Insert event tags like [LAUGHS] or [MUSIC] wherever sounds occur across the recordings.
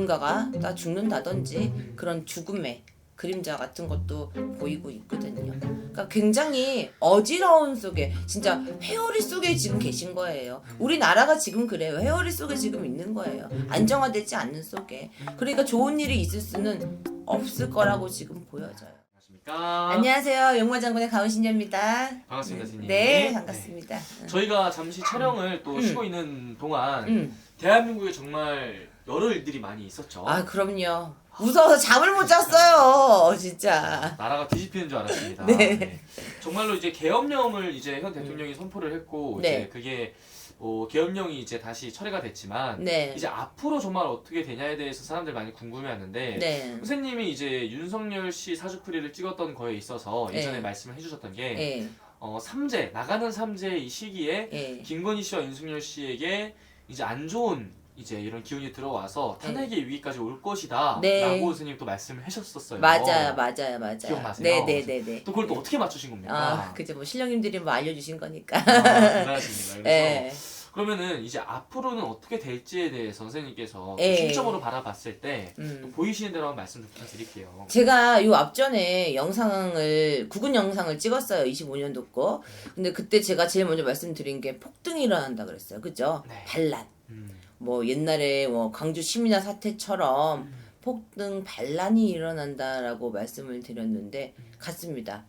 누군가가 다 죽는다든지 그런 죽음의 그림자 같은 것도 보이고 있거든요. 그러니까 굉장히 어지러운 속에 진짜 회오리 속에 지금 계신 거예요. 우리나라가 지금 그래요. 회오리 속에 지금 있는 거예요. 안정화되지 않는 속에. 그러니까 좋은 일이 있을 수는 없을 거라고 지금 보여져요. 안녕하십니까? 안녕하세요. 용마장군의 가은신녀입니다. 반갑습니다, 선생님. 네, 반갑습니다. 저희가 잠시 촬영을 또 음. 쉬고 있는 동안 음. 대한민국에 정말 여러 일들이 많이 있었죠. 아, 그럼요. 무서워서 잠을 못 잤어요. 진짜. 나라가 뒤집히는 줄 알았습니다. 네. 정말로 이제 계엄령을 이제 현 대통령이 선포를 했고 네. 이제 그게 뭐 계엄령이 이제 다시 철회가 됐지만 네. 이제 앞으로 정말 어떻게 되냐에 대해서 사람들 많이 궁금해하는데 네. 선생님이 이제 윤석열 씨 사주풀이를 찍었던 거에 있어서 예전에 네. 말씀을 해주셨던 게 예. 어, 삼재 나가는 삼재 이 시기에 예. 김건희 씨와 윤석열 씨에게 이제 안 좋은 이제 이런 기운이 들어와서 탄핵의 위기까지 올 것이다 네. 라고 선생님 또 말씀을 하셨었어요. 맞아요, 맞아요, 맞아요. 기억나세요? 네, 네, 네, 네. 또 그걸 또 어떻게 맞추신 겁니까? 아, 그죠. 뭐 신령님들이 뭐 알려주신 거니까. 아. [LAUGHS] 그래서 예. 그러면은 이제 앞으로는 어떻게 될지에 대해서 선생님께서 예. 중점으로 바라봤을 때또 음. 보이시는 대로 한번 말씀 좀 부탁드릴게요. 제가 요 앞전에 영상을 구근 영상을 찍었어요. 25년도 거. 근데 그때 제가 제일 먼저 말씀드린 게 폭등이 일어난다 그랬어요. 그죠? 네. 반란. 음. 뭐 옛날에 뭐 광주 시민화 사태처럼 음. 폭등 반란이 일어난다라고 말씀을 드렸는데 같습니다.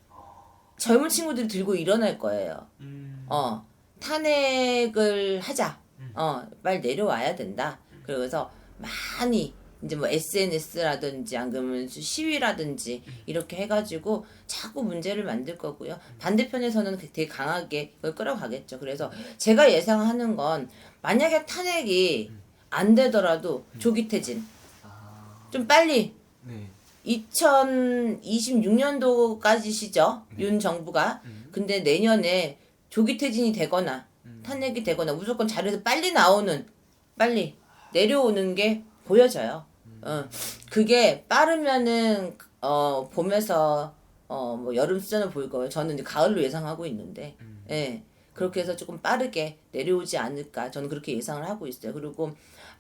젊은 친구들이 들고 일어날 거예요. 음. 어 탄핵을 하자. 음. 어 빨리 내려와야 된다. 그래서 많이 이제 뭐 SNS라든지 안 그러면 시위라든지 이렇게 해가지고 자꾸 문제를 만들 거고요. 반대편에서는 되게 강하게 그걸 끌어가겠죠. 그래서 제가 예상하는 건 만약에 탄핵이 안 되더라도 조기 퇴진 아, 좀 빨리 네. 2026년도까지시죠 네. 윤 정부가 음. 근데 내년에 조기 퇴진이 되거나 음. 탄핵이 되거나 무조건 자리에서 빨리 나오는 빨리 내려오는 게 보여져요. 어 그게 빠르면은 어 봄에서 어 뭐 여름 시즌을 보일 거예요. 저는 이제 가을로 예상하고 있는데 음. 예 그렇게 해서 조금 빠르게 내려오지 않을까 저는 그렇게 예상을 하고 있어요. 그리고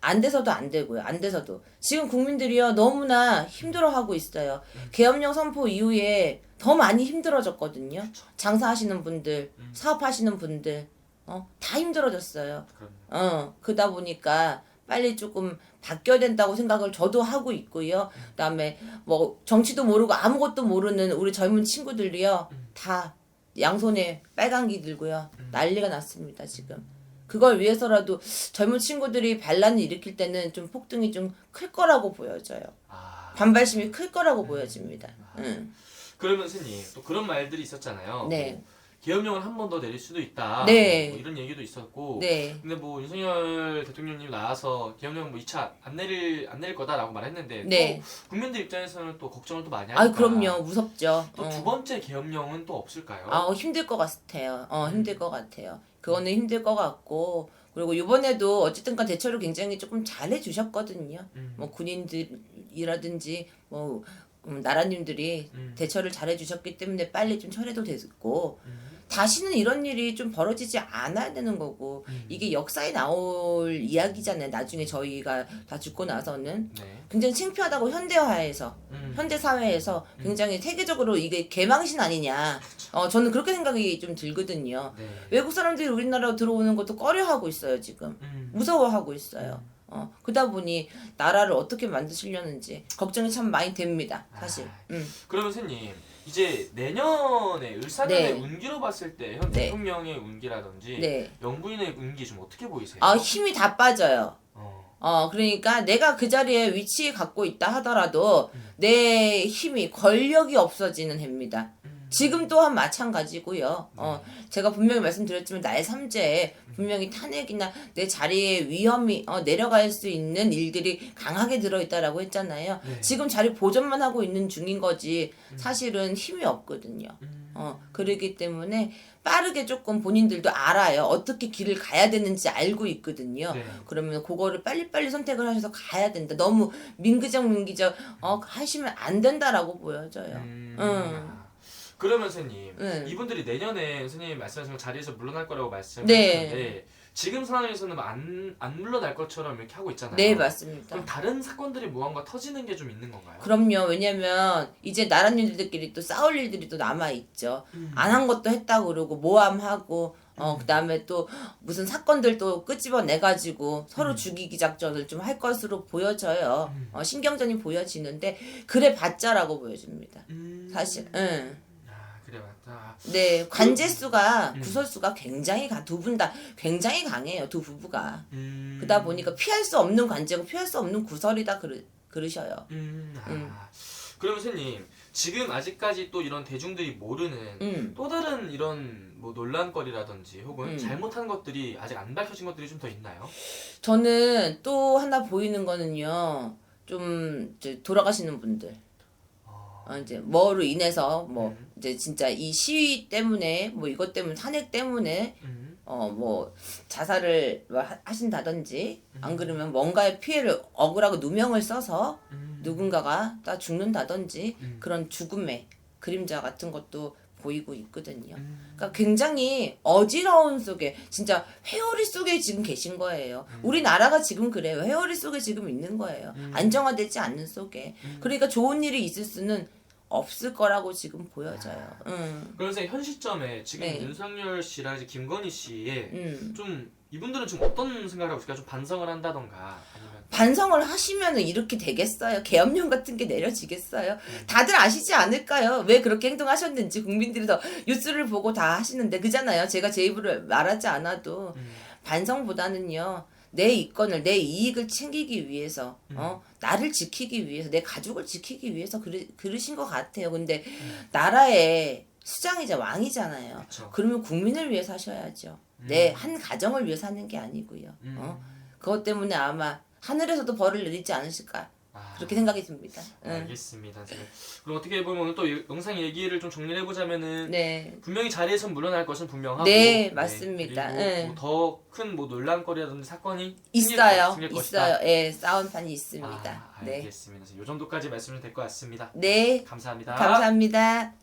안 돼서도 안 되고요. 안 돼서도 지금 국민들이요 너무나 힘들어하고 있어요. 계엄령 선포 이후에 더 많이 힘들어졌거든요. 장사하시는 분들, 음. 사업하시는 분들, 어, 다 힘들어졌어요. 어, 그러다 보니까 빨리 조금 바뀌어야 된다고 생각을 저도 하고 있고요. 그다음에 뭐 정치도 모르고 아무것도 모르는 우리 젊은 친구들이요. 다 양손에 빨강기 들고요. 난리가 났습니다, 지금. 그걸 위해서라도 젊은 친구들이 반란을 일으킬 때는 좀 폭등이 좀 클 거라고 보여져요. 아. 반발심이 클 거라고 보여집니다. 응. 그러면 선생님 또 그런 말들이 있었잖아요. 네. 뭐 계엄령을 한 번 더 내릴 수도 있다. 네. 뭐 이런 얘기도 있었고. 네. 근데 뭐 윤석열 대통령님 나와서 계엄령 뭐 2차 안 내릴 안 내릴 거다라고 말했는데 네. 또 국민들 입장에서는 또 걱정을 또 많이 하니까. 아, 그럼요. 무섭죠. 또 어. 두 번째 계엄령은 또 없을까요? 아, 어, 힘들 것 같아요. 어, 힘들 것 같아요. 그거는 힘들 것 같고, 그리고 이번에도 어쨌든간 대처를 굉장히 조금 잘 해주셨거든요. 음. 뭐 군인들이라든지 뭐 음, 나라님들이 음. 대처를 잘 해주셨기 때문에 빨리 좀 철회도 됐고, 음. 다시는 이런 일이 좀 벌어지지 않아야 되는 거고, 음. 이게 역사에 나올 이야기잖아요. 나중에 저희가 다 죽고 나서는. 네. 굉장히 창피하다고 현대화에서 음. 현대 사회에서 굉장히 세계적으로 이게 개망신 아니냐. 어 저는 그렇게 생각이 좀 들거든요. 네. 외국 사람들이 우리나라로 들어오는 것도 꺼려하고 있어요 지금. 음. 무서워하고 있어요. 어 그러다 보니 나라를 어떻게 만드시려는지 걱정이 참 많이 됩니다. 사실. 아. 음. 그러면 선생님 이제 내년에 을사년의 네. 운기로 봤을 때현 네. 대통령의 운기라든지 네. 영부인의 운기 좀 어떻게 보이세요? 아 힘이 다 빠져요. 어. 어 그러니까 내가 그 자리에 위치 갖고 있다 하더라도 내 힘이 권력이 없어지는 해입니다. 음. 지금 또한 마찬가지고요. 어, 제가 분명히 말씀드렸지만 나의 삼재에 분명히 탄핵이나 내 자리에 위험이 어, 내려갈 수 있는 일들이 강하게 들어있다라고 했잖아요. 네. 지금 자리 보존만 하고 있는 중인 거지 사실은 힘이 없거든요. 음. 어, 그러기 때문에 빠르게 조금 본인들도 알아요. 어떻게 길을 가야 되는지 알고 있거든요. 네. 그러면 그거를 빨리빨리 선택을 하셔서 가야 된다. 너무 민기적 민기적 어, 하시면 안 된다라고 보여져요. 음. 응. 그러면 선생님 네. 이분들이 내년에 선생님 말씀하신 자리에서 물러날 거라고 네. 말씀하셨는데 지금 상황에서는 안, 안 물러날 것처럼 이렇게 하고 있잖아요. 네, 맞습니다. 그럼 다른 사건들이 무언가 터지는 게 좀 있는 건가요? 그럼요. 왜냐면 이제 나라님들끼리 또 싸울 일들이 또 남아 있죠. 음. 안한 것도 했다고 그러고 모함하고 어 그다음에 또 무슨 사건들 또 끄집어내 가지고 서로 죽이기 작전을 좀 할 것으로 보여져요. 어, 신경전이 보여지는데 그래 봤자라고 보여집니다. 음. 사실. 응. 아, 그래 맞다. 네, 관제수가 음. 구설수가 굉장히 두 분 다 굉장히 강해요. 두 부부가. 음. 그러다 보니까 피할 수 없는 관제고 피할 수 없는 구설이다 그러, 그러셔요. 음. 아. 음. 그러면 선생님 지금 아직까지 또 이런 대중들이 모르는 음. 또 다른 이런 뭐 논란거리라든지 혹은 음. 잘못한 것들이 아직 안 밝혀진 것들이 좀 더 있나요? 저는 또 하나 보이는 거는요. 좀 이제 돌아가시는 분들. 어. 어, 이제 뭐로 인해서 뭐 음. 이제 진짜 이 시위 때문에 뭐 이것 때문에 탄핵 때문에 음. 어뭐 자살을 뭐 하- 하신다든지 음. 안 그러면 뭔가의 피해를 억울하고 누명을 써서 음. 누군가가 다 죽는다든지 음. 그런 죽음의 그림자 같은 것도 보이고 있거든요. 음. 그러니까 굉장히 어지러운 속에 진짜 회오리 속에 지금 계신 거예요. 우리나라가 지금 그래요. 회오리 속에 지금 있는 거예요. 음. 안정화되지 않는 속에. 음. 그러니까 좋은 일이 있을 수는 없을 거라고 지금 보여져요. 응. 그래서 현 시점에 지금 네. 윤석열 씨랑 이제 김건희 씨의 응. 좀 이분들은 좀 어떤 생각을 하고 있을까요? 좀 반성을 한다던가 아니면 반성을 하시면 이렇게 되겠어요? 계엄령 같은 게 내려지겠어요? 다들 아시지 않을까요? 왜 그렇게 행동하셨는지 국민들이 더 뉴스를 보고 다 하시는데 그잖아요. 제가 제 입으로 말하지 않아도 음. 반성보다는요. 내 이권을 내 이익을 챙기기 위해서 음. 어 나를 지키기 위해서 내 가족을 지키기 위해서 그러, 그러신 것 같아요. 근데 음. 나라의 수장이자 왕이잖아요. 그렇죠. 그러면 국민을 위해서 하셔야죠. 내한 가정을 위해서 하는 게 아니고요. 음. 어? 그것 때문에 아마 하늘에서도 벌을 내리지 않으실까 아. 그렇게 생각이 듭니다. 응. 알겠습니다. 선생님. 그럼 어떻게 보면 오늘 또 이- 영상 얘기를 좀 정리를 해보자면은 네, 분명히 자리에서 물러날 것은 분명하고 네, 맞습니다. 네. 그리고 더큰 뭐 논란거리라든지 사건이 있어요, 생길 것이다. 있어요. 예, 싸움판이 있습니다. 아, 네, 알겠습니다. 이 정도까지 말씀을 될것 같습니다. 네, 감사합니다. 감사합니다.